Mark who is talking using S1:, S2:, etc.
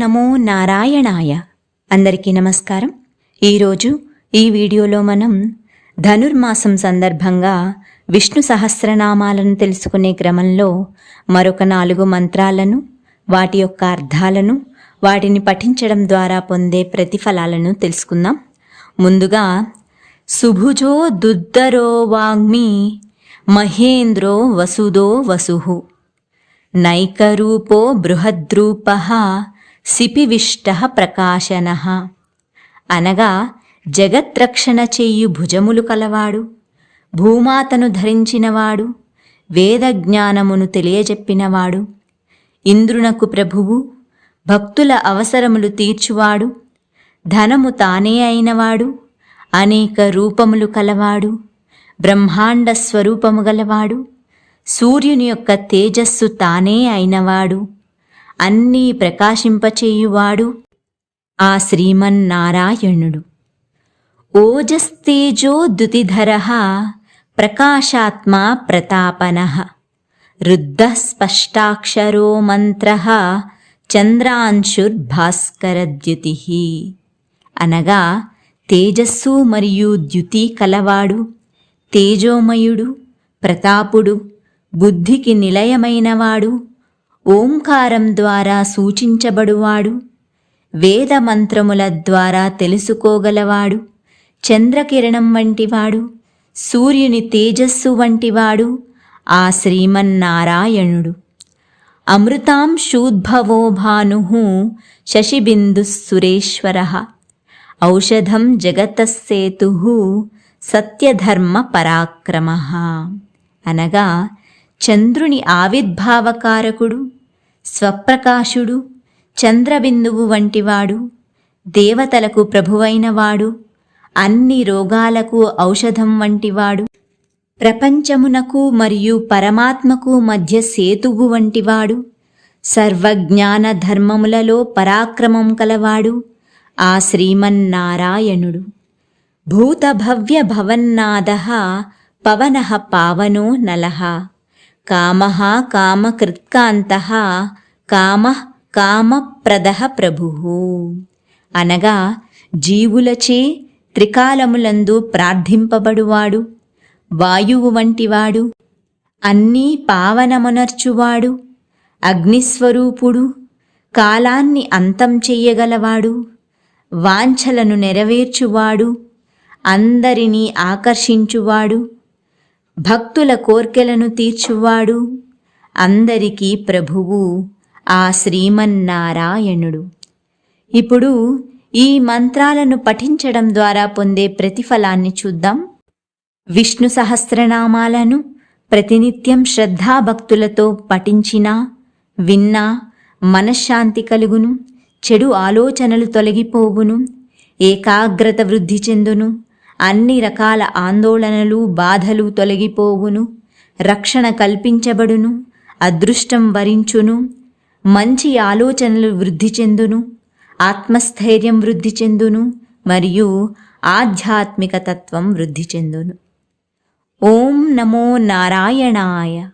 S1: నమో నారాయణాయ. అందరికీ నమస్కారం. ఈరోజు ఈ వీడియోలో మనం ధనుర్మాసం సందర్భంగా విష్ణు సహస్రనామాలను తెలుసుకునే క్రమంలో మరొక నాలుగు మంత్రాలను వాటి యొక్క అర్థాలను వాటిని పఠించడం ద్వారా పొందే ప్రతిఫలాలను తెలుసుకుందాం. ముందుగా సుభుజో దుద్దరో వాగ్మి మహేంద్రో వసుదో వసుహు నైకరూపో బృహద్రూప. సిపివిష్ట ప్రకాశన. అనగా జగత్రక్షణ చేయు భుజములు కలవాడు భూమాతను ధరించినవాడు వేదజ్ఞానమును తెలియజెప్పినవాడు ఇంద్రునకు ప్రభువు భక్తుల అవసరములు తీర్చువాడు ధనము తానే అయినవాడు అనేక రూపములు కలవాడు బ్రహ్మాండ స్వరూపము గలవాడు సూర్యుని యొక్క తేజస్సు తానే అయినవాడు. అన్నీ ప్రకాశింపచేయువాడు ఆ శ్రీమన్నారాయణుడు. ఓజస్తేజోద్యుతిధర ప్రకాశాత్మ ప్రతాపన. రుద్ధస్పష్టాక్షరో మంత్ర చంద్రాంశుర్భాస్కరద్యుతి. అనగా తేజస్సు మరియు ద్యుతి కలవాడు తేజోమయుడు ప్రతాపుడు బుద్ధికి నిలయమైనవాడు ఓంకారం ద్వారా సూచించబడువాడు వేదమంత్రముల ద్వారా తెలుసుకోగలవాడు చంద్రకిరణం వంటివాడు సూర్యుని తేజస్సు వంటివాడు ఆ శ్రీమన్నారాయణుడు. అమృతాంశూద్భవో భాను శశిబిందుసురేశ్వర ఔషధం జగతసేతు సత్యధర్మ పరాక్రమ. అనగా చంద్రుని ఆవిర్భావకారకుడు స్వప్రకాశుడు చంద్రబిందువు వంటివాడు దేవతలకు ప్రభువైనవాడు అన్ని రోగాలకు ఔషధం వంటివాడు ప్రపంచమునకు మరియు పరమాత్మకు మధ్య సేతువు వంటివాడు సర్వజ్ఞాన ధర్మములలో పరాక్రమం కలవాడు ఆ శ్రీమన్నారాయణుడు. భూతభవ్య భవన్నాద పవన పావనో నలహ కామ కామకృత్కాంత కామ కామప్రద ప్రభు అనగా జీవులచే త్రికాలములందు ప్రార్థింపబడువాడు వాయువు వంటివాడు అన్నీ పావనమునర్చువాడు అగ్నిస్వరూపుడు కాలాన్ని అంతం చెయ్యగలవాడు వాంఛలను నెరవేర్చువాడు అందరినీ ఆకర్షించువాడు భక్తుల కోర్కెలను తీర్చువాడు అందరికీ ప్రభువు ఆ శ్రీమన్నారాయణుడు. ఇప్పుడు ఈ మంత్రాలను పఠించడం ద్వారా పొందే ప్రతిఫలాన్ని చూద్దాం. విష్ణు సహస్రనామాలను ప్రతినిత్యం శ్రద్ధాభక్తులతో పఠించినా విన్నా మనశ్శాంతి కలుగును చెడు ఆలోచనలు తొలగిపోవును ఏకాగ్రత వృద్ధి చెందును అన్ని రకాల ఆందోళనలు బాధలు తొలగిపోవును. రక్షణ కల్పించబడును అదృష్టం వరించును. మంచి ఆలోచనలు వృద్ధి చెందును ఆత్మస్థైర్యం వృద్ధి చెందును మరియు ఆధ్యాత్మిక తత్వం వృద్ధి చెందును. ఓం నమో నారాయణాయ.